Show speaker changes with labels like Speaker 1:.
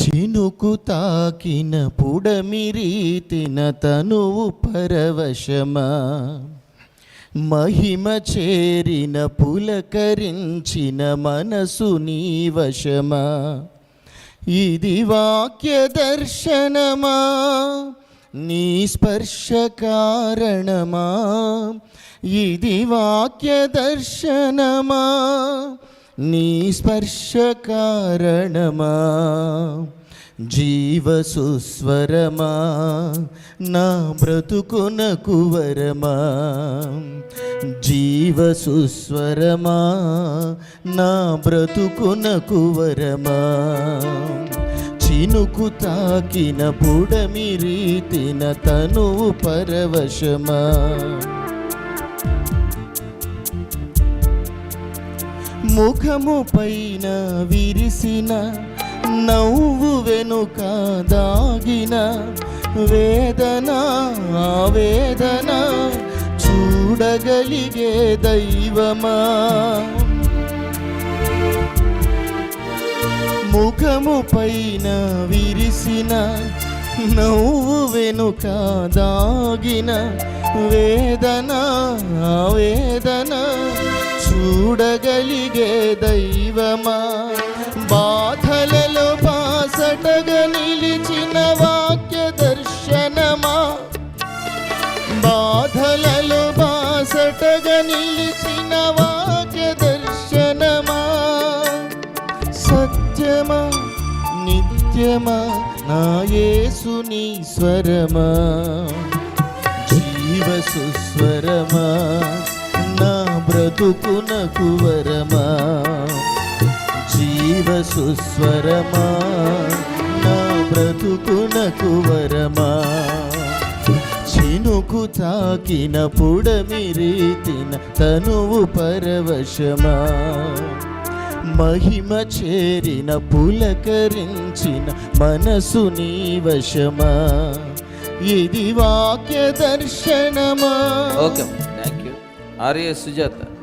Speaker 1: చినుకు తాకిన పుడమిరీతిన తనువు పరవశమా. మహిమ చేరిన పులకరించిన మనసు నీ వశమా. ఇది వాక్య దర్శనమా? నీ స్పర్శ కారణమా? ఇది వాక్య దర్శనమా? నీ స్పర్శ కారణమా? జీవ సుస్వరమా? నా బ్రతుకునకు వరమా? జీవ సుస్వరమా? నా బ్రతుకునకు వరమా? చినుకు తాకిన పుడమి రీతిన తనువు పరవశమా? ముఖము పైన విరిసిన నవ్వు వెనుక దాగిన వేదన ఆవేదన చూడగలిగే దైవమా? ముఖము పైన విరిసిన నవ్వు వెనుక దాగిన వేదన ఆవేదన చూడగలిగే దైవమా? బాధలలో బాసటగా నిలిచిన వాక్య దర్శనమా? బాధలలో బాసటగా నిలిచిన వాక్య దర్శనమా? సత్యమా నిత్యమా? నాయసుని స్వరమా? జీవ సుస్వరమా? బ్రతుకునకు వరమా? జీవ సుస్వరమా? నా బ్రతుకునకు వరమా? చినుకు తాకిన పుడమి రీతిన తనువు పరవశమా? మహిమ చేరిన పులకరించిన మనసు నీ వశమా? ఇది వాక్య దర్శనమా?
Speaker 2: ఓకే. आर्य सुजाता।